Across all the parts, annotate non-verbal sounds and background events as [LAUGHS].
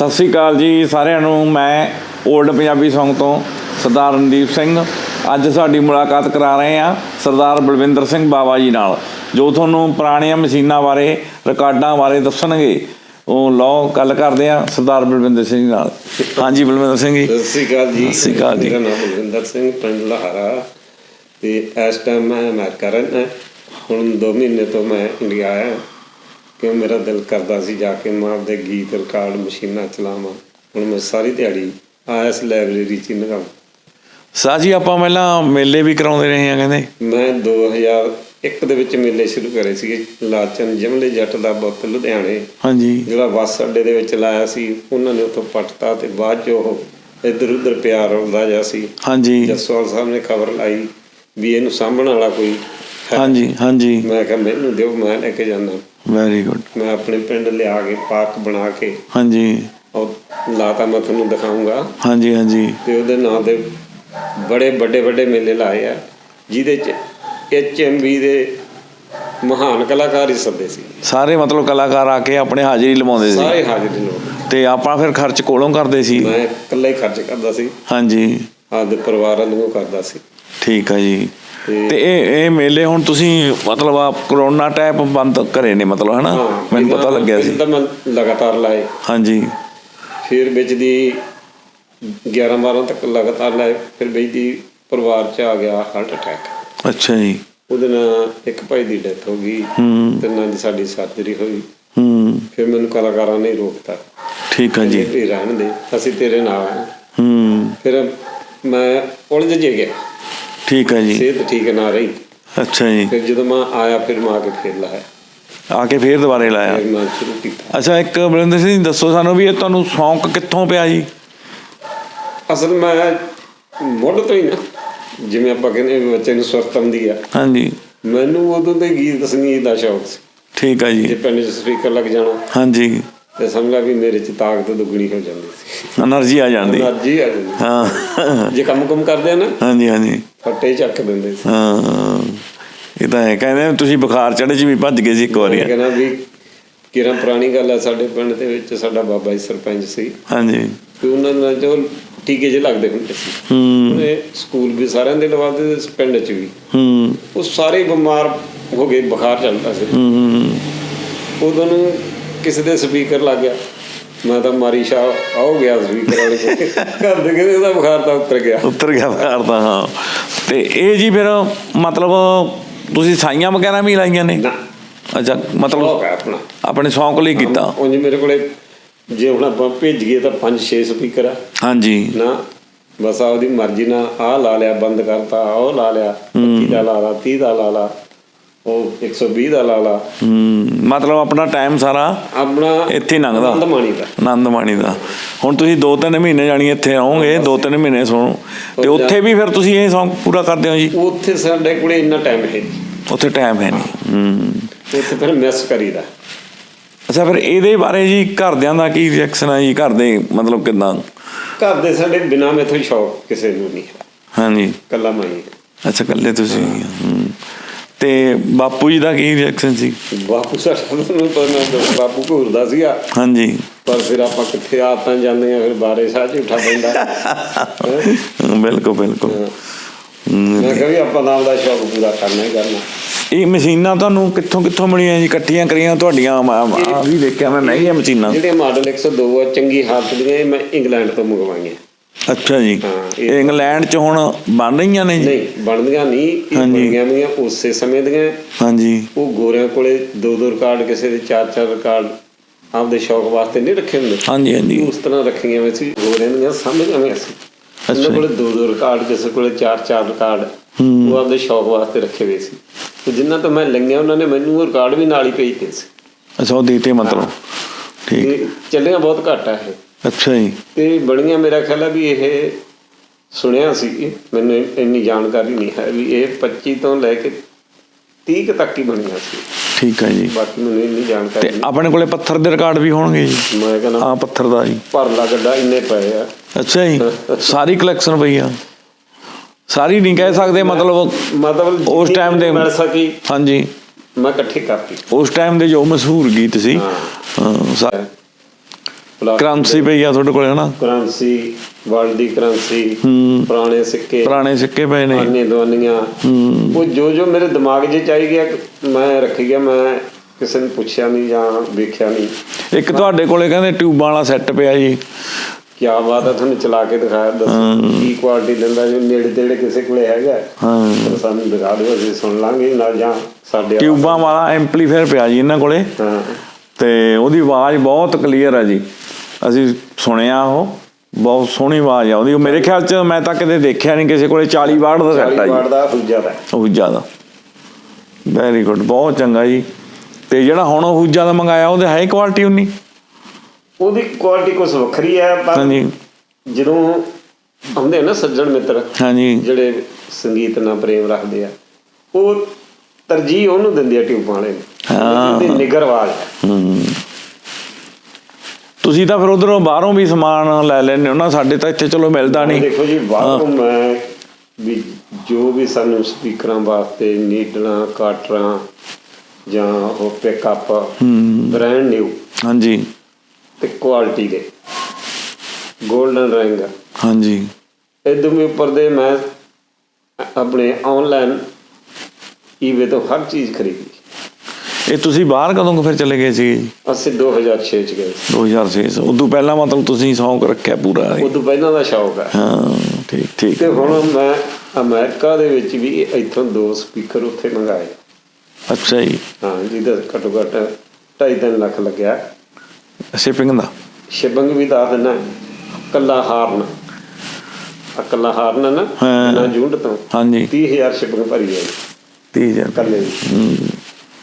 ਸਤਿ ਸ੍ਰੀ ਅਕਾਲ ਜੀ ਸਾਰਿਆਂ ਨੂੰ। ਮੈਂ 올ਡ ਪੰਜਾਬੀ Song ਤੋਂ ਸਰਦਾਰ ਰਣਦੀਪ ਸਿੰਘ। ਅੱਜ ਸਾਡੀ ਮੁਲਾਕਾਤ ਕਰਾ ਰਹੇ ਹਾਂ ਸਰਦਾਰ ਬਲਵਿੰਦਰ ਸਿੰਘ ਬਾਵਾ ਜੀ ਨਾਲ ਜੋ ਤੁਹਾਨੂੰ ਪੁਰਾਣੀਆਂ ਮਸ਼ੀਨਾਂ ਬਾਰੇ ਰਿਕਾਰਡਾਂ ਬਾਰੇ ਦੱਸਣਗੇ। ਉਹ ਲਓ ਗੱਲ ਕਰਦੇ ਹਾਂ ਸਰਦਾਰ ਬਲਵਿੰਦਰ ਸਿੰਘ ਨਾਲ। ਹਾਂਜੀ ਬਲਵਿੰਦਰ ਸਿੰਘ ਜੀ। ਸਤਿ ਸ੍ਰੀ ਅਕਾਲ ਜੀ। ਸਤਿ ਸ੍ਰੀ ਅਕਾਲ ਜੀ। ਮੇਰਾ ਨਾਮ ਬਲਵਿੰਦਰ ਸਿੰਘ ਪਿੰਡ ਲਹਾਰਾ। ਤੇ ਇਸ ਟਾਈਮ ਮੈਂ ਅਮਰੀਕਾ ਰਹਿੰਦਾ। ਹੁਣ 2 ਮਹੀਨੇ ਤੋਂ ਮੈਂ ਇੰਡੀਆ ਆਇਆ। ਕਿਉਂ ਮੇਰਾ ਦਿਲ ਕਰਦਾ ਸੀ ਜਾ ਕੇ ਮੈਂ ਆਪਦੇ ਗੀਤ ਰਿਕਾਰਡ ਮਸ਼ੀਨਾਂ ਚਲਾਵਾਂ? ਹੁਣ ਮੈਂ ਸਾਰੀ ਦਿਹਾੜੀ ਆਇਸ ਲਾਇਬ੍ਰੇਰੀ ਚ ਲਗਾਵਾਂ ਸਾਹ ਜੀ ਆਪਾਂ ਪਹਿਲਾਂ ਮੇਲੇ ਵੀ ਕਰਾਉਂਦੇ ਰਹੇ ਹਾਂ ਕਹਿੰਦੇ। ਮੈਂ 2001 ਦੇ ਵਿੱਚ ਮੇਲੇ ਸ਼ੁਰੂ ਕਰੇ ਸੀਗੇ। ਲਾਚਨ ਜਮਲੇ ਜੱਟ ਦਾ ਬੁੱਤ ਲੁਧਿਆਣੇ। ਹਾਂਜੀ। ਜਿਹੜਾ ਬੱਸ ਅੱਡੇ ਦੇ ਵਿੱਚ ਲਾਇਆ ਸੀ ਉਹਨਾਂ ਨੇ ਉੱਥੋਂ ਪੱਟਤਾ ਤੇ ਬਾਅਦ ਚ ਉਹ ਇੱਧਰ ਉੱਧਰ ਪਿਆ ਰੁਲਦਾ ਜਿਹਾ ਸੀ। ਹਾਂਜੀ। ਜਸਵਾਲ ਸਾਹਿਬ ਨੇ ਖਬਰ ਲਾਈ ਵੀ ਇਹਨੂੰ ਸਾਂਭਣ ਵਾਲਾ ਕੋਈ। ਹਾਂਜੀ ਹਾਂਜੀ। ਮੈਂ ਕਿਹਾ ਮੈਨੂੰ ਦਿਓ ਮੈਂ ਲੈ ਕੇ ਜਾਂਦਾ। ਵੈਰੀ ਗੁੱਡ ਮੈਂ ਆਪਣੇ ਪਿੰਡ ਲਿਆ ਕੇ ਪਾਰਕ ਬਣਾ ਕੇ ਹਾਂਜੀ। ਉਹ ਲਾਤਾ ਮੈਂ ਤੁਹਾਨੂੰ ਦਿਖਾਉਂਗਾ ਹਾਂਜੀ ਹਾਂਜੀ। ਤੇ ਉਹਦੇ ਨਾਂ ਦੇ ਬੜੇ ਵੱਡੇ ਵੱਡੇ ਮੇਲੇ ਲਾਏ ਆ ਜਿਹਦੇ ਚ ਐਚਐਮਵੀ ਦੇ ਮਹਾਨ ਕਲਾਕਾਰ ਹੀ ਸੱਦੇ ਸੀ। ਸਾਰੇ ਮਤਲਬ ਕਲਾਕਾਰ ਆ ਕੇ ਆਪਣੇ ਹਾਜ਼ਰੀ ਲਵਾਉਂਦੇ ਸੀ। ਸਾਰੇ ਹਾਜ਼ਰ ਲੋਕ ਤੇ ਆਪਾਂ ਫਿਰ ਖਰਚ ਕੋਲੋਂ ਕਰਦੇ ਸੀ? ਮੈਂ ਇਕੱਲਾ ਹੀ ਖਰਚ ਕਰਦਾ ਸੀ। ਹਾਂਜੀ। ਆਪਦੇ ਪਰਿਵਾਰਾਂ ਨੂੰ ਕਰਦਾ ਸੀ। ਠੀਕ ਆ ਜੀ। ਤੇ- ਤੇ ਇਹ ਇਹ ਮੇਲੇ ਹੁਣ ਤੁਸੀਂ ਮਤਲਬ ਆ ਕਰੋਨਾ ਟਾਈਪ ਬੰਦ ਕਰੇ ਨੇ ਮਤਲਬ ਹਨਾ? ਮੈਨੂੰ ਪਤਾ ਲੱਗਿਆ ਸੀ। ਤਾਂ ਮੈਂ ਲਗਾਤਾਰ ਲਾਏ। ਹਾਂਜੀ। ਫਿਰ ਵਿੱਚ ਦੀ 11 12 ਤੱਕ ਲਗਾਤਾਰ ਲਾਏ ਫਿਰ ਵਿੱਚ ਦੀ ਪਰਿਵਾਰ ਚ ਆ ਗਿਆ ਹਾਰਟ ਅਟੈਕ ਅੱਛਾ ਜੀ। ਉਹਦੇ ਨਾਲ ਇੱਕ ਭਾਈ ਦੀ ਡੈਥ ਹੋ ਗਈ ਹੂੰ। ਤੇ ਨਾਲ ਦੀ ਸਾਡੀ ਸਰਜਰੀ ਹੋਈ। ਹੂੰ। ਫਿਰ ਮੈਨੂੰ ਕਲਾਕਾਰਾਂ ਨੇ ਰੋਕਤਾ। ਠੀਕ ਆ ਜੀ। ਵੀ ਰਹਿਣ ਦੇ ਅਸੀਂ ਤੇਰੇ ਨਾਲ ਹਾਂ ਹੂੰ। ਫਿਰ ਮੈਂ ਉਲਝ ਜੇ ਗਿਆ। ਠੀਕ ਆ ਜੀ। ਸਿਹਤ ਠੀਕ ਨਾ ਰਹੀ। ਅੱਛਾ ਜੀ। ਫਿਰ ਜਦੋਂ ਮੈਂ ਆਇਆ ਫਿਰ ਮੈਂ ਆ ਕੇ ਫਿਰ ਲਾਇਆ। ਆ ਕੇ ਫੇਰ ਦੁਬਾਰੇ ਲਾਇਆ। ਫਿਰ ਮੈਂ ਸ਼ੁਰੂ ਕੀਤਾ। ਅੱਛਾ ਇੱਕ ਬਲਿੰਦਰ ਸਿੰਘ ਦੱਸੋ ਸਾਨੂੰ ਵੀ ਇਹ ਤੁਹਾਨੂੰ ਸ਼ੌਂਕ ਕਿੱਥੋਂ ਪਿਆ ਜੀ? ਅਸਲ ਮੈਂ ਮੁੱਢ ਤੋਂ ਹੀ ਨਾ ਜਿਵੇਂ ਆਪਾਂ ਕਹਿੰਦੇ ਵੀ ਬੱਚੇ ਨੂੰ ਸੁਰਤ ਆਉਂਦੀ ਆ। ਹਾਂਜੀ। ਮੈਨੂੰ ਉਦੋਂ ਤੇ ਗੀਤ ਸੰਗੀਤ ਦਾ ਸ਼ੌਕ ਸੀ। ਠੀਕ ਆ ਜੇ। ਜੀ ਪਿੰਡ 'ਚ ਸਪੀਕਰ ਲੱਗ ਜਾਣਾ। ਹਾਂਜੀ। ਤੇ ਸਮਝਾ ਵੀ ਮੇਰੇ ਚ ਤਾਕਤ ਦੁੱਗਣੀ ਹੋ ਜਾਂਦੀ ਸੀ। એનર્ਜੀ ਆ ਜਾਂਦੀ। એનર્ਜੀ ਆ ਜਾਂਦੀ ਹਾਂ। ਜੇ ਕੰਮ ਕੰਮ ਕਰਦੇ ਆ ਨਾ ਹਾਂਜੀ ਹਾਂਜੀ। ਫੱਟੇ ਚੱਕ ਦਿੰਦੇ ਸੀ। ਹਾਂ ਇਹ ਤਾਂ ਹੈ। ਕਹਿੰਦੇ ਤੁਸੀਂ ਬੁਖਾਰ ਚੜੇ ਚ ਵੀ ਭੱਜ ਗਏ ਸੀ ਇੱਕ ਵਾਰੀ। ਕਹਿੰਦਾ ਵੀ ਕਿਰਾਂ ਪੁਰਾਣੀ ਗੱਲ ਆ ਸਾਡੇ ਪਿੰਡ ਦੇ ਵਿੱਚ ਸਾਡਾ ਬਾਬਾ ਜੀ ਸਰਪੰਚ ਸੀ। ਹਾਂਜੀ। ਤੇ ਉਹਨਾਂ ਨਾਲ ਜੋ ਟੀਕੇ ਜੇ ਲੱਗਦੇ ਹੁੰਦੇ ਸੀ। ਹੂੰ। ਇਹ ਸਕੂਲ ਵੀ ਸਾਰਿਆਂ ਦੇ ਲਵਾਦੇ ਪਿੰਡ ਚ ਵੀ। ਹੂੰ। ਉਹ ਸਾਰੇ ਬਿਮਾਰ ਹੋ ਗਏ ਬੁਖਾਰ ਚੱਲਦਾ ਸੀ। ਹੂੰ ਉਦੋਂ ਕਿਸੇ ਦੇ ਸਪੀਕਰ ਲੱਗ ਗਿਆ। ਮੈਂ ਤਾਂ ਮਾਰੀ ਸ਼ਾ ਆਉ ਗਿਆ ਸਪੀਕਰ ਵਾਲੇ ਘਰ ਦੇ ਕਹਿੰਦੇ ਉਹਦਾ ਬੁਖਾਰ ਤਾਂ ਉਤਰ ਗਿਆ। ਉੱਤਰ ਗਿਆ ਬੁਖਾਰ ਤਾਂ ਹਾਂ। ਤੇ ਇਹ ਜੀ ਫਿਰ ਮਤਲਬ ਤੁਸੀਂ ਸਾਈਆਂ ਵਗੈਰਾ ਵੀ ਲਾਈਆਂ ਨੇ? ਅੱਛਾ ਮਤਲਬ ਆਪਣਾ। ਆਪਣੇ ਸ਼ੌਂਕ ਲਈ ਕੀਤਾ। ਉਂਝ ਮੇਰੇ ਕੋਲੇ ਜੇ ਹੁਣ ਆਪਾਂ ਭੇਜੀਏ ਤਾਂ 5-6 ਸਪੀਕਰ ਆ। ਹਾਂਜੀ। ਨਾ ਬਸ ਆਪਦੀ ਮਰਜ਼ੀ ਨਾਲ ਆਹ ਲਾ ਲਿਆ ਬੰਦ ਕਰਤਾ ਉਹ ਲਾ ਲਿਆ 25 ਦਾ ਲਾ ਲਾ 30 ਦਾ ਲਾ ਲਾ। ਉਹ 120 ਦਾ ਲਾ ਲਾ। ਮਤਲਬ ਆਪਣਾ ਟਾਈਮ ਸਾਰਾ ਆਪਣਾ ਇੱਥੇ ਲੰਘਦਾ। ਆਨੰਦ ਮਾਣੀ ਦਾ ਦਾ। ਹੁਣ ਤੁਸੀਂ 2-3 ਮਹੀਨੇ ਜਾਣੀ ਇੱਥੇ ਰਹੋਗੇ 2-3 ਮਹੀਨੇ ਸੁਣੋ। ਤੇ ਉੱਥੇ ਵੀ ਫਿਰ ਤੁਸੀਂ ਇਹ ਸੌਂਗ ਪੂਰਾ ਕਰਦੇ ਹੋ ਜੀ? ਉੱਥੇ ਸਾਡੇ ਕੋਲੇ ਇੰਨਾ ਟਾਈਮ ਹੈ। ਉੱਥੇ ਟਾਈਮ ਹੈ ਨਹੀਂ। ਹੂੰ। ਉੱਥੇ ਫਿਰ ਮਿਸ ਕਰੀਦਾ। ਅੱਛਾ ਫਿਰ ਇਹਦੇ ਬਾਰੇ ਜੀ ਘਰਦਿਆਂ ਦਾ ਕੀ ਰਿਐਕਸ਼ਨ ਹੈ ਜੀ? ਘਰ ਦੇ ਮਤਲਬ ਕਿਦਾਂ? ਘਰ ਦੇ ਸਾਡੇ ਬਿਨਾਂ ਮੈਥੋਂ ਸ਼ੌਕ ਕਿਸੇ ਨੂੰ ਨਹੀਂ ਹੈ। ਹਾਂਜੀ। ਕੱਲਾ ਮਾਈ ਹੈ। ਅੱਛਾ ਇਕੱਲੇ ਤੁਸੀਂ। ਹੂੰ। ਤੇ ਬਾਪੂ ਜੀ ਦਾ ਕੀ ਰਿਐਕਸ਼ਨ ਸੀ? ਬਾਪੂ ਸਾਡਾ ਨੂੰ ਪਤਾ ਬਾਪੂ ਘੂਰਦਾ ਸੀਗਾ। ਹਾਂਜੀ। ਪਰ ਫਿਰ ਆਪਾਂ ਕਿੱਥੇ ਆਤਾਂ ਜਾਂਦੇ ਆ ਫਿਰ ਬਾਰੇ ਸਾਹ ਝੂਠਾ ਪੈਂਦਾ। [LAUGHS] ਬਿਲਕੁਲ ਬਿਲਕੁਲ। ਮੈਂ ਕਿਹਾ ਵੀ ਆਪਾਂ ਨਾਲ ਦਾ ਸ਼ੌਕ ਪੂਰਾ ਕਰਨਾ ਹੀ ਕਰਨਾ। ਇਹ ਮਸ਼ੀਨਾਂ ਤੁਹਾਨੂੰ ਕਿੱਥੋਂ ਕਿੱਥੋਂ ਮਿਲੀਆਂ ਜੀ? ਇਕੱਠੀਆਂ ਕਰੀਆਂ ਤੁਹਾਡੀਆਂ ਆ ਵੀ ਦੇਖਿਆ ਮੈਂ ਮਹਿੰਗੀਆਂ ਮਸ਼ੀਨਾਂ। ਜਿਹੜੇ ਮਾਡਲ 102 ਆ ਚੰਗੀ ਹਾਲਤ ਦੀਆਂ ਇਹ ਮੈਂ ਇੰਗਲੈਂਡ ਤੋਂ ਮੰਗਵਾਈਆਂ। ਅੱਛਾ ਜੀ। ਹਾਂ, ਇਹ- ਇੰਗਲੈਂਡ ਚ ਹੁਣ ਬਣ ਰਹੀਆਂ ਨੇ ਜੀ? ਨਹੀਂ ਬਣਦੀਆਂ ਨਹੀਂ ਇਹ ਹਾਂਜੀ। ਬਣੀਆਂ ਵੀਆਂ ਉਸੇ ਸਮੇਂ ਦੀਆਂ। ਹਾਂਜੀ। ਉਹ ਗੋਰਿਆਂ ਕੋਲੇ ਦੋ ਦੋ ਰਿਕਾਰਡ ਕਿਸੇ ਦੇ ਚਾਰ ਚਾਰ ਰਿਕਾਰਡ ਆਪਦੇ ਸ਼ੌਕ ਵਾਸਤੇ ਨਹੀਂ ਰੱਖੇ ਹੁੰਦੇ। ਹਾਂਜੀ ਹਾਂਜੀ। ਉਸ ਤਰ੍ਹਾਂ ਰੱਖੀਆਂ ਹੋਈਆਂ ਸੀ ਗੋਰਿਆਂ ਦੀਆਂ ਸਮਝੀਆਂ ਹੋਈਆਂ ਸੀ। ਉਹਨਾਂ ਅੱਛਾ। ਕੋਲੇ ਦੋ ਦੋ ਰਿਕਾਰਡ ਕਿਸੇ ਕੋਲੇ ਚਾਰ ਚਾਰ ਰਿਕਾਰਡ ਉਹ ਆਪਦੇ ਸ਼ੌਕ ਵਾਸਤੇ ਰੱਖੇ ਹੋਏ ਸੀ। ਤੇ ਜਿਨ੍ਹਾਂ ਤੋਂ ਮੈਂ ਲੰਘਿਆ ਉਹਨਾਂ ਨੇ ਮੈਨੂੰ ਉਹ ਰਿਕਾਰਡ ਵੀ ਨਾਲ ਹੀ ਭੇਜਦੇ ਸੀ। ਅੱਛਾ ਉਹ ਦੇਤੇ ਮਤਲਬ। ਠੀਕ। ਤੇ ਚੱਲੀਆਂ ਬਹੁਤ ਘੱਟ ਆ ਇਹ। ਅੱਛਾ ਜੀ। ਤੇ ਬਣੀਆਂ ਮੇਰਾ ਖਿਆਲ ਹੈ ਵੀ ਇਹ ਸੁਣਿਆ ਸੀ ਮੈਨੂੰ ਇੰਨੀ ਜਾਣਕਾਰੀ ਨਹੀਂ ਹੈ ਵੀ ਇਹ 25 ਤੋਂ ਲੈ ਕੇ 30 ਕੁ ਤੱਕ ਹੀ ਬਣੀਆਂ ਸੀ। ਠੀਕ ਹੈ ਜੀ। ਬਾਕੀ ਮੈਨੂੰ ਇੰਨੀ ਜਾਣਕਾਰੀ ਤੇ ਆਪਣੇ ਕੋਲੇ ਪੱਥਰ ਦੇ ਰਿਕਾਰਡ ਵੀ ਹੋਣਗੇ ਜੀ? ਮੈਂ ਕਹਿੰਦਾ ਆ ਪੱਥਰ ਦਾ ਜੀ। ਭਰਲਾ ਗੱਡਾ ਇੰਨੇ ਪਏ ਆ। ਅੱਛਾ ਜੀ। ਸਾਰੀ ਕਲੈਕਸ਼ਨ ਪਈ ਆ। ਸਾਰੀ ਨਹੀਂ ਕਹਿ ਸਕਦੇ ਮਤਲਬ ਮਤਲਬ ਉਸ time ਦੇ- ਮਿਲ ਸਕੀ। ਹਾਂਜੀ। ਮੈਂ ਇਕੱਠੀ ਕਰਤੀ। ਉਸ ਟਾਈਮ ਦੇ ਜੋ ਮਸ਼ਹੂਰ ਗੀਤ ਸੀ। ਹਾਂ। ਹਾਂ, ਕਰੰਸੀ ਪਈ ਆ ਤੁਹਾਡੇ ਕੋਲੇ ਹਨਾ? ਕਰੰਸੀ ਵਰਲਡ ਦੀ ਕਰੰਸੀ ਪੁਰਾਣੇ ਸਿੱਕੇ ਪੁਰਾਣੇ ਸਿੱਕੇ ਪਏ ਨੇ। ਆਨੇ ਦਵਾਨੀਆਂ ਹੂੰ। ਉਹ ਜੋ ਜੋ ਮੇਰੇ ਦਿਮਾਗ 'ਚ ਚਾਈ ਗਿਆ ਮੈਂ ਰੱਖੀ ਗਿਆ ਮੈਂ ਕਿਸੇ ਨੂੰ ਪੁੱਛਿਆ ਨਹੀਂ ਜਾਂ ਵੇਖਿਆ ਨਹੀਂ। ਇੱਕ ਤੁਹਾਡੇ ਕੋਲੇ ਕਹਿੰਦੇ ਟਿਊਬਾਂ ਵਾਲਾ ਸੈੱਟ ਪਿਆ ਜੀ। ਕੀ ਬਾਤ ਹੈ ਤੁਹਾਨੂੰ ਚਲਾ ਕੇ ਦਿਖਾਇਆ ਦੱਸੋ ਕੀ ਕੁਆਲਿਟੀ ਦਿੰਦਾ ਜੋ ਨੇੜੇ ਤੇੜੇ ਕਿਸੇ ਕੋਲੇ ਹੈਗਾ। ਹਾਂ। ਸਾਨੂੰ ਦਿਖਾ ਦਿਓ ਅਸੀਂ ਸੁਣ ਲਾਂਗੇ ਨਾਲ ਜਾਂ ਸਾਡੇ ਟਿਊਬਾਂ ਵਾਲਾ ਐਂਪਲੀਫਾਇਰ ਪਿਆ ਜੀ ਇਹਨਾਂ ਕੋਲੇ। ਹਾਂ। ਤੇ ਉਹਦੀ ਆਵਾਜ਼ ਬਹੁਤ ਕਲੀਅਰ ਹੈ ਜੀ। ਅਸੀਂ ਸੁਣਿਆ ਉਹ ਬਹੁਤ ਸੋਹਣੀ ਆਵਾਜ਼ ਆ ਉਹਦੀ। ਮੇਰੇ ਖਿਆਲ ਚ ਮੈਂ ਤਾਂ ਕਦੇ ਦੇਖਿਆ ਨਹੀਂ ਕਿਸੇ ਕੋਲੇ 40 ਵਾਟ ਦਾ ਸੈੱਟ ਆ 40 ਜੀ ਵਾਟ ਦਾ ਹੁਜਾ ਦਾ। ਉਹ ਜ਼ਿਆਦਾ ਵੈਰੀ ਗੁੱਡ ਬਹੁਤ ਚੰਗਾ ਜੀ। ਤੇ ਜਿਹੜਾ ਹੁਣ ਉਹ ਹੂਜਾ ਦਾ ਮੰਗਾਇਆ ਉਹਦੇ ਹੈ ਕੁਆਲਿਟੀ ਉਨੀ? ਉਹਦੀ ਕੁਆਲਿਟੀ ਕੁਝ ਵੱਖਰੀ ਹੈ ਪਰ ਹਾਂਜੀ। ਜਦੋਂ ਆਉਂਦੇ ਆ ਨਾ ਸੱਜਣ ਮਿੱਤਰ ਹਾਂਜੀ। ਜਿਹੜੇ ਸੰਗੀਤ ਨਾਲ ਪ੍ਰੇਮ ਰੱਖਦੇ ਆ ਉਹ ਤਰਜੀਹ ਉਹਨੂੰ ਦਿੰਦੇ ਆ ਟਿਊਬਾਂ ਵਾਲੇ ਨੂੰ। ਹਾਂ। ਹੈ ਹੂੰ। ਤੁਸੀਂ ਤਾਂ ਫਿਰ ਉਧਰੋਂ ਬਾਹਰੋਂ ਵੀ ਸਮਾਨ ਲੈ ਲੈਂਦੇ ਹੋ ਨਾ ਸਾਡੇ ਤਾਂ ਇੱਥੇ ਚਲੋ ਮਿਲਦਾ ਨਹੀਂ। ਦੇਖੋ ਜੀ ਬਾਹਰੋਂ ਮੈਂ ਵੀ ਜੋ ਵੀ ਸਾਨੂੰ ਸਪੀਕਰਾਂ ਵਾਸਤੇ ਨੀਡਲਾਂ ਕਾਟਰਾਂ ਜਾਂ ਉਹ ਪਿਕਅਪ ਬ੍ਰਾਂਡ ਨਿਊ ਹਾਂਜੀ। ਤੇ ਕੁਆਲਿਟੀ ਦੇ 골ਡਨ ਰਿੰਗ। ਹਾਂਜੀ। ਇਦੋਂ ਵੀ ਉੱਪਰ ਦੇ ਮੈਂ ਆਪਣੇ ਆਨਲਾਈਨ ਈਵੇ ਤੋਂ ਹਰ ਚੀਜ਼ ਖਰੀਦੀ। ਇਹ ਤੁਸੀਂ ਬਾਹਰ ਕਦੋਂ ਕੁ ਫਿਰ ਚਲੇ ਗਏ ਸੀ ਅਸੀਂ 2006 ਚ ਗਏ 2006 ਚ। ਉਦੋਂ ਪਹਿਲਾਂ ਮਤਲਬ ਤੁਸੀਂ ਸ਼ੌਂਕ ਰੱਖਿਆ ਪੂਰਾ। ਉਦੋਂ ਪਹਿਲਾਂ ਦਾ ਸ਼ੌਕ ਹੈ ਹਾਂ ਠੀਕ ਠੀਕ। ਤੇ ਹੁਣ ਮੈਂ ਅਮਰੀਕਾ ਦੇ ਵਿੱਚ ਵੀ ਇੱਥੋਂ ਦੋ ਸਪੀਕਰ ਉੱਥੇ ਮੰਗਾਏ। ਅੱਛਾ ਜੀ। ਹਾਂ ਜਿਹਦਾ ਘੱਟੋ ਘੱਟ 2.5 ਲੱਖ ਲੱਗਿਆ। ਸ਼ਿਪਿੰਗ ਦਾ? ਸ਼ਿਪਿੰਗ ਵੀ ਦੱਸ ਦਿੰਦਾ। ਕੱਲਾ ਹਾਰਨ। ਕੱਲਾ ਹਾਰਨ ਨਾ ਹਾਂ। ਨਾ ਜੂੰਡ ਤੋਂ। ਹਾਂਜੀ। 30000 ਸ਼ਿਪਿੰਗ ਭਰੀ ਹੈ 30000 ਕੱਲੇ ਦੀ।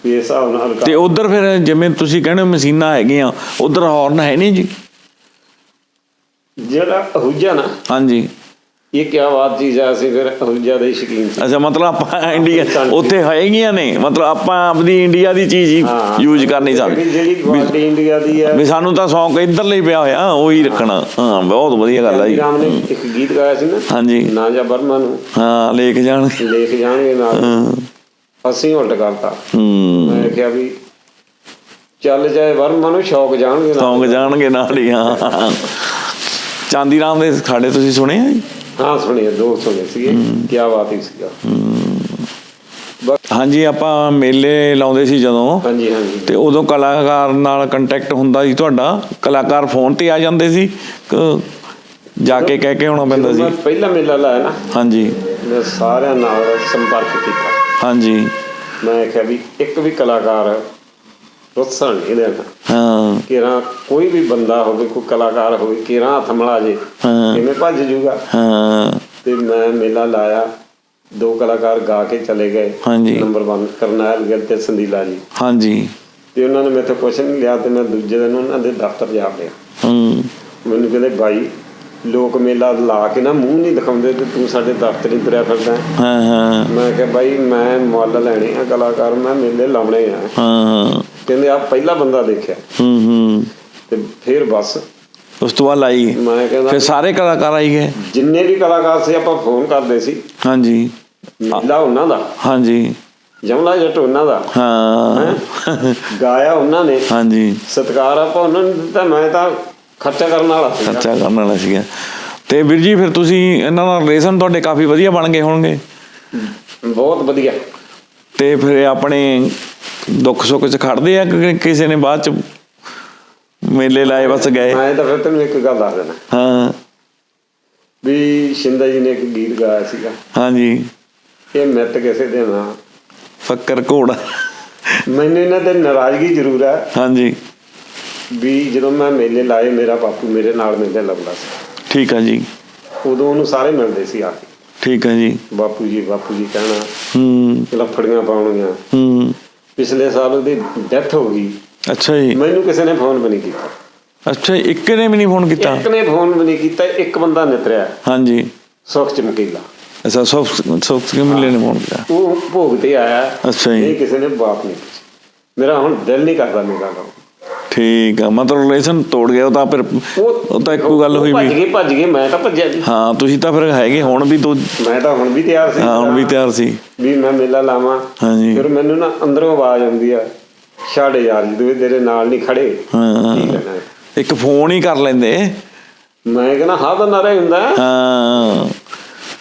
ਵੀ ਇਸ ਹਿਸਾਬ ਨਾਲ ਤੇ ਉਧਰ ਫਿਰ ਜਿਵੇਂ ਤੁਸੀਂ ਕਹਿੰਦੇ ਮਸ਼ੀਨਾਂ ਹੈਗੀਆਂ ਉਧਰ ਹਾਰਨ ਹੈ ਨਹੀਂ ਜੀ? ਜਿਹੜਾ ਅਹੁਜਾ ਨਾ ਹਾਂਜੀ। ਇਹ ਕੀ ਬਾਤ ਚੀਜ਼ ਹੈ ਅਸੀਂ ਫਿਰ ਅਹੁਜਾ ਦੇ ਸ਼ੌਕੀਨ ਸੀ। ਅੱਛਾ ਮਤਲਬ ਆਪਾਂ ਇੰਡੀਆ ਉੱਥੇ ਹੈਗੀਆਂ ਨੇ ਮਤਲਬ ਆਪਾਂ ਆਪਣੀ ਇੰਡੀਆ ਦੀ ਚੀਜ਼ ਹੀ। ਯੂਜ਼ ਕਰਨੀ ਚਾਹੀਦੀ। ਜਿਹੜੀ ਕੁਆਲਿਟੀ ਇੰਡੀਆ ਦੀ ਹੈ ਵੀ ਸਾਨੂੰ ਤਾਂ ਸ਼ੌਂਕ ਇੱਧਰ ਲਈ ਪਿਆ ਹੋਇਆ ਉਹੀ ਰੱਖਣਾ। ਹਾਂ ਬਹੁਤ ਵਧੀਆ ਗੱਲ ਹੈ ਜੀ। ਰਾਮ ਨੇ ਇੱਕ ਗੀਤ ਗਾਇਆ ਸੀ ਨਾ ਹਾਂਜੀ। ਨਾ ਜਾ ਬਰਮਾ ਨੂੰ। ਹਾਂ ਲੈ ਕੇ ਜਾਣ ਲੇਖ ਜਾਣਗੇ ਨਾਲ। ਅਸੀਂ ਉਲਟ ਕਰਤਾ। ਹੂੰ। ਮੈਂ ਕਿਹਾ ਵੀ ਚੱਲ ਜਾਏ ਵਰਮਾ ਨੂੰ ਸ਼ੌਕ ਜਾਣਗੇ ਨਾਲ। ਸ਼ੌਂਕ ਜਾਣਗੇ ਨਾਲ ਹੀ ਹਾਂ। ਚਾਂਦੀ ਰਾਮ ਦੇ ਖਾੜੇ ਤੁਸੀਂ ਸੁਣੇ ਆ ਜੀ? ਹਾਂ ਸੁਣਿਆ ਦੋ ਸੁਣੇ ਸੀਗੇ। ਕੀ ਬਾਤ ਹੀ ਸੀਗਾ। ਹਾਂਜੀ ਆਪਾਂ ਮੇਲੇ ਲਾਉਂਦੇ ਸੀ ਜਦੋਂ। ਹਾਂਜੀ ਹਾਂਜੀ। ਤੇ ਉਦੋਂ ਕਲਾਕਾਰ ਨਾਲ ਕੰਟੈਕਟ ਹੁੰਦਾ ਸੀ ਤੁਹਾਡਾ? ਕਲਾਕਾਰ ਫੋਨ ਤੇ ਆ ਜਾਂਦੇ ਸੀ? ਜਾ ਕੇ ਕਹਿ ਕੇ ਆਉਣਾ ਪੈਂਦਾ ਸੀ? ਪਹਿਲਾ ਮੇਲਾ ਲਾਇਆ ਨਾ ਹਾਂਜੀ। ਮੈਂ ਸਾਰਿਆਂ ਨਾਲ ਸੰਪਰਕ ਕੀਤਾ। ਹਾਂਜੀ। ਮੈਂ ਕਿਹਾ ਵੀ ਇੱਕ ਵੀ ਕਲਾਕਾਰ ਰੁੱਸਣ ਨਹੀਂ ਦੇਣਾ। ਹਾਂ। ਕਿਰਾ ਕੋਈ ਵੀ ਬੰਦਾ ਹੋਵੇ ਕੋਈ ਕਲਾਕਾਰ ਹੋਵੇ ਕਿਰਾ ਹੱਥ ਮਿਲਾ ਜੇ। ਕਿਵੇਂ ਭੱਜ ਜੂਗਾ? ਹਾਂ। ਤੇ ਮੈਂ ਮੇਲਾ ਲਾਇਆ ਦੋ ਕਲਾਕਾਰ ਗਾ ਕੇ ਚਲੇ ਗਏ। ਹਾਂਜੀ। ਨੰਬਰ 1 ਕਰਨੈਲ ਗਿੱਲ ਤੇ ਸੰਦੀਲਾ ਜੀ। ਹਾਂਜੀ। ਤੇ ਉਹਨਾਂ ਨੇ ਮੈਥੋਂ ਕੁਛ ਨਹੀਂ ਲਿਆ ਤੇ ਮੈਂ ਦੂਜੇ ਦਿਨ ਉਹਨਾਂ ਦੇ ਦਫ਼ਤਰ ਜਾ ਪਿਆ। ਹੂੰ। ਮੈਨੂੰ ਕਹਿੰਦੇ ਬਾਈ ਲੋਕ ਮੇਲਾ ਲਾ ਕੇ ਨਾ ਮੂੰਹ ਨਹੀਂ ਦਿਖਾਉਂਦੇ ਤੇ ਤੂੰ ਸਾਡੇ ਦਫ਼ਤਰ ਹੀ ਤੁਰਿਆ ਫਿਰਦਾ ਹੈ। ਹਾਂ ਹਾਂ। ਮੈਂ ਕਿਹਾ ਬਾਈ ਮੈਂ ਮੁੱਲ ਲੈਣੇ ਆ ਕਲਾਕਾਰ ਮੈਂ ਮੇਲੇ ਲਾਉਣੇ ਆ। ਹਾਂ ਕਹਿੰਦੇ ਆ ਪਹਿਲਾ ਬੰਦਾ ਦੇਖਿਆ। ਹੂੰ ਹੂੰ। ਤੇ ਫਿਰ ਬਸ। ਉਸ ਤੋਂ ਬਾਅਦ ਲਾਈ। ਮੈਂ ਕਹਿੰਦਾ ਫਿਰ ਸਾਰੇ ਕਲਾਕਾਰ ਆਈ ਗਏ। ਜਿੰਨੇ ਵੀ ਕਲਾਕਾਰ ਸੀ ਆਪਾਂ ਫੋਨ ਕਰਦੇ ਸੀ। ਹਾਂਜੀ। ਮੇਲਾ ਉਹਨਾਂ ਦਾ। ਹਾਂਜੀ। ਜਮਲਾ ਜੱਟ ਉਹਨਾਂ ਦਾ। ਹਾਂ? ਗਾਇਆ ਉਹਨਾਂ ਨੇ। ਹਾਂਜੀ। ਸਤਿਕਾਰ ਆਪਾਂ ਉਹਨਾਂ ਨੂੰ ਦਿੱਤਾ। ਮੈਂ ਤਾਂ ਖਰਚਾ ਕਰਨ ਵਾਲਾ ਸੀ ਖਰਚਾ ਕਰਨ ਵਾਲਾ ਸੀਗਾ। ਤੇ ਵੀਰ ਜੀ ਫਿਰ ਤੁਸੀਂ ਇਹਨਾਂ ਨਾਲ ਰਿਲੇਸ਼ਨ ਤੁਹਾਡੇ ਕਾਫੀ ਵਧੀਆ ਬਣ ਗਏ ਹੋਣਗੇ। ਬਹੁਤ ਵਧੀਆ। ਤੇ ਫਿਰ ਆਪਣੇ ਦੁੱਖ ਸੁੱਖ ਚ ਖੜਦੇ ਆ ਕਿ ਕਿਸੇ ਨੇ ਬਾਅਦ ਚ ਮੇਲੇ ਲਾਏ ਬਸ ਗਏ? ਮੈਂ ਤਾਂ ਫਿਰ ਤੈਨੂੰ ਇੱਕ ਗੱਲ ਦੱਸ ਦੇਣਾ ਹਾਂ। ਵੀ ਸ਼ਿੰਦਾ ਜੀ ਨੇ ਇੱਕ ਗੀਤ ਗਾਇਆ ਸੀਗਾ। ਹਾਂਜੀ। ਇਹ ਮਿੱਤ ਕਿਸੇ ਦੇ ਨਾਂ। ਫੱਕਰ ਘੋੜਾ। ਮੈਨੂੰ ਇਹਨਾਂ ਤੇ ਨਾਰਾਜ਼ਗੀ ਜ਼ਰੂਰ ਹੈ ਹਾਂਜੀ। ਵੀ ਜਦੋਂ ਮੈਂ ਮੇਲੇ ਲਾਏ ਮੇਰਾ ਬਾਪੂ ਮੇਰੇ ਨਾਲ ਮੇਲੇ ਲਾਉਂਦਾ ਸੀ। ਠੀਕ ਆ ਜੀ। ਉਦੋਂ ਉਹਨੂੰ ਸਾਰੇ ਮਿਲਦੇ ਸੀ ਆ ਕੇ। ਠੀਕ ਆ ਜੀ। ਬਾਪੂ ਜੀ ਬਾਪੂ ਜੀ ਕਹਿਣਾ ਹੂੰ। ਲਫੜੀਆਂ ਪਾਉਣੀਆਂ। ਹੂੰ। ਪਿਛਲੇ ਸਾਲ ਉਹਦੀ ਡੈਥ ਹੋ ਗਈ। ਅੱਛਾ ਜੀ। ਮੈਨੂੰ ਕਿਸੇ ਨੇ ਫੋਨ ਵੀ ਨਹੀਂ ਕੀਤਾ। ਅੱਛਾ ਇੱਕ ਨੇ ਵੀ ਨਹੀਂ ਫੋਨ ਕੀਤਾ? ਇੱਕ ਨੇ ਫੋਨ ਵੀ ਨਹੀਂ ਕੀਤਾ ਇੱਕ ਬੰਦਾ ਨਿਤਰਿਆ। ਹਾਂਜੀ। ਸੁਖ ਚਮਕੀਲਾ ਅੱਛਾ ਸੌਫ ਸੌਫ ਕੇ ਮਿਲੇ ਨੇ ਫੋਨ ਕੀਤਾ? ਉਹ ਭੋਗ ਤੇ ਆਇਆ। ਅੱਛਾ ਜੀ। ਇਹ ਕਿਸੇ ਨੇ ਬਾਤ ਨਹੀਂ ਪੁੱਛੀ ਮੇਰਾ ਹੁਣ ਦਿਲ ਨਹੀਂ ਕਰਦਾ ਮੇਰਾ ਲਾਉਣ ਠੀਕ ਆ ਮਤਲਬ ਰਿਲੇਸ਼ਨ ਤੋੜ ਗਿਆ ਉਹ ਤਾਂ ਫਿਰ ਉਹ ਤਾਂ ਇੱਕੋ ਗੱਲ ਹੋਈ ਭੱਜ ਗਏ ਭੱਜ ਗਏ ਮੈਂ ਤਾਂ ਭੱਜਿਆ ਜੀ। ਹਾਂ ਤੁਸੀਂ ਤਾਂ ਫਿਰ ਹੈਗੇ ਹੁਣ ਵੀ ਦੋ ਮੈਂ ਤਾਂ ਹੁਣ ਵੀ ਤਿਆਰ ਸੀ। ਹਾਂ ਹੁਣ ਵੀ ਤਿਆਰ ਸੀ। ਵੀ ਮੈਂ ਮੇਲਾ ਲਾਵਾਂ। ਹਾਂਜੀ। ਫਿਰ ਮੈਨੂੰ ਨਾ ਅੰਦਰੋਂ ਆਵਾਜ਼ ਆਉਂਦੀ ਆ ਛੱਡ ਯਾਰ ਜਦੋਂ ਤੇਰੇ ਨਾਲ ਨਹੀਂ ਖੜੇ। ਹਾਂ? ਇੱਕ ਫੋਨ ਹੀ ਕਰ ਲੈਂਦੇ। ਮੈਂ ਕਹਿੰਦਾ ਹਾਂ ਤਾਂ ਨਾਰਾ ਹੁੰਦਾ। ਹੈ।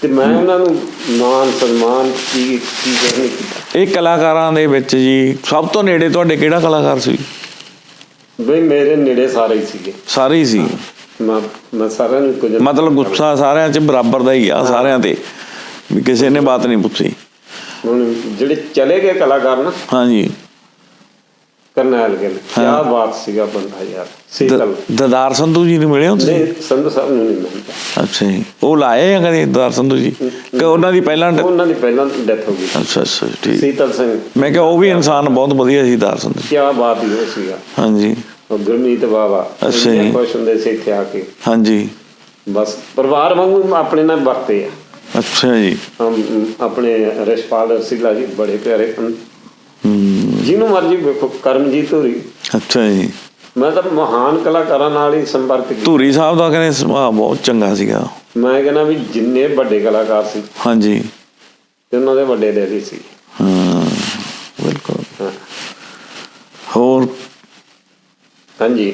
ਤੇ ਮੈਂ ਉਹਨਾਂ ਨੂੰ ਮਾਨ ਸਨਮਾਨ ਕੀ ਕੀ ਕਰਨੀ? ਇਹ ਕਲਾਕਾਰਾਂ ਦੇ ਵਿੱਚ ਜੀ ਸਭ ਤੋਂ ਨੇੜੇ ਤੁਹਾਡੇ ਕਿਹੜਾ ਕਲਾਕਾਰ ਸੀ? ਬਈ ਮੇਰੇ ਨੇੜੇ ਸਾਰੇ ਹੀ ਸੀਗੇ। ਸਾਰੇ ਹੀ ਸੀ। ਮੈਂ ਮੈਂ ਸਾਰਿਆਂ ਨੂੰ ਕੁਝ ਮਤਲਬ ਗੁੱਸਾ ਸਾਰਿਆਂ 'ਚ ਬਰਾਬਰ ਦਾ ਹੀ ਆ ਸਾਰਿਆਂ ਤੇ। ਵੀ ਕਿਸੇ ਨੇ ਬਾਤ ਨਹੀਂ ਪੁੱਛੀ। ਹੁਣ ਜਿਹੜੇ ਚਲੇ ਗਏ ਕਲਾਕਾਰ ਨਾ ਹਾਂਜੀ। ਕਰਨੈਲ ਗਿੱਲ ਕੀ ਬਾਤ ਸੀਗਾ ਬੰਦਾ ਯਾਰ। ਸੀਤਲ ਦਦਾਰ ਸੰਧੂ ਜੀ ਨੂੰ ਮਿਲੇ ਹੋ ਤੁਸੀਂ ਨਹੀਂ ਸੰਧੂ ਸਾਹਿਬ ਨੂੰ ਨਹੀਂ ਮਿਲਦਾ ਅੱਛਾ ਜੀ। ਉਹ ਲਾਏ ਆ ਕਦੇ ਦਦਾਰ ਸੰਧੂ ਜੀ? ਕਿ ਉਹਨਾਂ ਦੀ ਪਹਿਲਾਂ ਉਹਨਾਂ ਦੀ ਪਹਿਲਾਂ ਡੈਥ ਹੋ ਗਈ। ਅੱਛਾ ਅੱਛਾ ਠੀਕ। ਸੀਤਲ ਸਿੰਘ। ਮੈਂ ਕਿਹਾ ਉਹ ਵੀ ਇਨਸਾਨ ਬਹੁਤ ਵਧੀਆ ਸੀ ਦਦਾਰ ਸੰਧੂ। ਕੀ ਬਾਤ ਹੀ ਉਹ ਸੀਗਾ। ਹਾਂਜੀ। ਉਹ ਗੁਰਮੀਤ ਬਾਬਾ ਅੱਛਾ ਜੀ। ਖੁਸ਼ ਹੁੰਦੇ ਸੀ ਇੱਥੇ ਆ ਕੇ। ਹਾਂਜੀ। ਬਸ ਪਰਿਵਾਰ ਵਾਂਗੂ ਆਪਣੇ ਨਾਲ ਵਰਤੇ ਆ। ਅੱਛਾ ਜੀ। ਆਪਣੇ ਰਿਸ਼ਪਾਲ ਸਿਲਾ ਜੀ ਬੜੇ ਪਿਆਰੇ ਜਿਹਨੂੰ ਮਰਜ਼ੀ ਵੇਖੋ ਕਰਮਜੀਤ ਹੋਰੀ ਅੱਛਾ ਜੀ। ਮੈਂ ਤਾਂ ਮਹਾਨ ਕਲਾਕਾਰਾਂ ਨਾਲ ਹੀ ਸੰਪਰਕ ਕੀਤਾ। ਧੂਰੀ ਸਾਹਿਬ ਦਾ ਕਹਿੰਦੇ ਸੁਭਾਅ ਬਹੁਤ ਚੰਗਾ ਸੀਗਾ। ਮੈਂ ਕਹਿੰਦਾ ਵੀ ਜਿੰਨੇ ਵੱਡੇ ਕਲਾਕਾਰ ਸੀ ਹਾਂਜੀ। ਤੇ ਉਹਨਾਂ ਦੇ ਵੱਡੇ ਡੈਡੀ ਸੀ। ਹਾਂ ਬਿਲਕੁਲ। ਹਾਂ। ਹੋਰ? ਹਾਂਜੀ।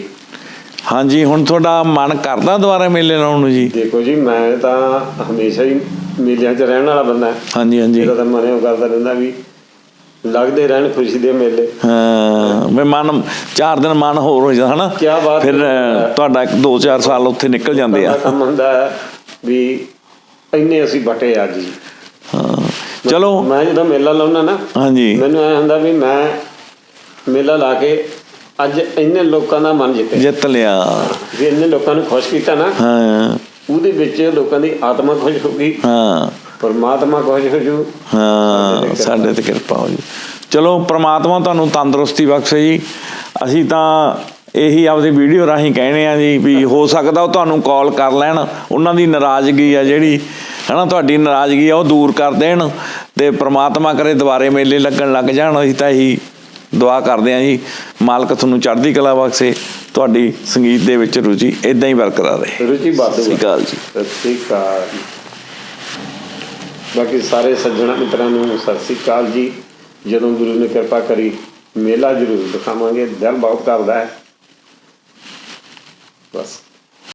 ਹਾਂਜੀ ਹੁਣ ਤੁਹਾਡਾ ਮਨ ਕਰਦਾ ਦੁਬਾਰਾ ਮੇਲੇ ਲਾਉਣ ਨੂੰ ਜੀ? ਦੇਖੋ ਜੀ ਮੈਂ ਤਾਂ ਹਮੇਸ਼ਾ ਹੀ ਮੇਲਿਆਂ 'ਚ ਰਹਿਣ ਵਾਲਾ ਬੰਦਾ। ਹਾਂਜੀ ਹਾਂਜੀ। ਮੇਰਾ ਤਾਂ ਮਨ ਕਰਦਾ ਰਹਿੰਦਾ ਵੀ ਲੱਗਦੇ ਰਹਿਣ ਖੁਸ਼ੀ ਦੇ ਮੇਲੇ। ਹਾਂ ਮੈਂ ਮਨ ਚਾਰ ਦਿਨ ਮਨ ਹੋਰ ਹੋ ਜਾਂਦਾ ਹਨਾ? ਕਿਆ ਬਾਤ ਫਿਰ ਤੁਹਾਡਾ 2-4 ਸਾਲ ਉੱਥੇ ਨਿਕਲ ਜਾਂਦੇ ਆ। ਕੰਮ ਹੁੰਦਾ ਵੀ ਇੰਨੇ ਅਸੀਂ ਬਟੇ ਅੱਜ ਜੀ। ਹਾਂ ਚਲੋ। ਮੈਂ ਜਦੋਂ ਮੇਲਾ ਲਾਉਣਾ ਨਾ ਹਾਂਜੀ। ਮੈਨੂੰ ਐ ਹੁੰਦਾ ਵੀ ਮੈਂ ਮੇਲਾ ਲਾ ਕੇ ਅੱਜ ਇੰਨੇ ਲੋਕਾਂ ਦਾ ਮਨ ਜਿੱਤੇ ਜਿੱਤ ਲਿਆ। ਵੀ ਇੰਨੇ ਲੋਕਾਂ ਨੂੰ ਖੁਸ਼ ਕੀਤਾ ਨਾ ਹਾਂ। ਉਹਦੇ ਵਿੱਚ ਲੋਕਾਂ ਦੀ ਆਤਮਾ ਖੁਸ਼ ਹੋ ਗਈ। ਹਾਂ। ਪਰਮਾਤਮਾ ਖੁਸ਼ ਹੋ ਜੂ। ਹਾਂ ਸਾਡੇ ਤੇ ਕਿਰਪਾ ਹੋ ਜੀ। ਚਲੋ ਪ੍ਰਮਾਤਮਾ ਤੁਹਾਨੂੰ ਤੰਦਰੁਸਤੀ ਬਖਸ਼ੇ ਜੀ। ਅਸੀਂ ਤਾਂ ਇਹੀ ਆਪਦੀ ਵੀਡੀਓ ਰਾਹੀਂ ਕਹਿਣੇ ਆ ਜੀ ਵੀ ਹੋ ਸਕਦਾ ਉਹ ਤੁਹਾਨੂੰ ਕਾਲ ਕਰ ਲੈਣ। ਉਹਨਾਂ ਦੀ ਨਾਰਾਜ਼ਗੀ ਆ ਜਿਹੜੀ ਹਨਾ ਤੁਹਾਡੀ ਨਾਰਾਜ਼ਗੀ ਆ ਉਹ ਦੂਰ ਕਰ ਦੇਣ ਤੇ ਪ੍ਰਮਾਤਮਾ ਕਰੇ ਦੁਬਾਰੇ ਮੇਲੇ ਲੱਗਣ ਲੱਗ ਜਾਣ। ਅਸੀਂ ਤਾਂ ਇਹੀ ਦੁਆ ਕਰਦੇ ਆ ਜੀ ਮਾਲਕ ਤੁਹਾਨੂੰ ਚੜ੍ਹਦੀ ਕਲਾ ਬਖਸ਼ੇ ਤੁਹਾਡੀ ਸੰਗੀਤ ਦੇ ਵਿੱਚ ਰੁਚੀ ਇਦਾਂ ਹੀ ਬਰਕਰਾਰ ਰਹੇ। ਰੁਚੀ ਬਾਦੂ ਸਤਿ ਸ਼੍ਰੀ ਅਕਾਲ ਜੀ। ਸਤਿ ਸ਼੍ਰੀ ਅਕਾਲ। ਬਾਕੀ ਸਾਰੇ ਸੱਜਣਾ ਮਿੱਤਰਾਂ ਨੂੰ ਸਤਿ ਸ਼੍ਰੀ ਅਕਾਲ ਜੀ। ਜਦੋਂ ਗੁਰੂ ਨੇ ਕਿਰਪਾ ਕਰੀ, ਮੇਲਾ ਜ਼ਰੂਰ ਦਿਖਾਵਾਂਗੇ। ਦਿਲ ਬਹੁਤ ਕਰਦਾ ਹੈ। ਬਸ।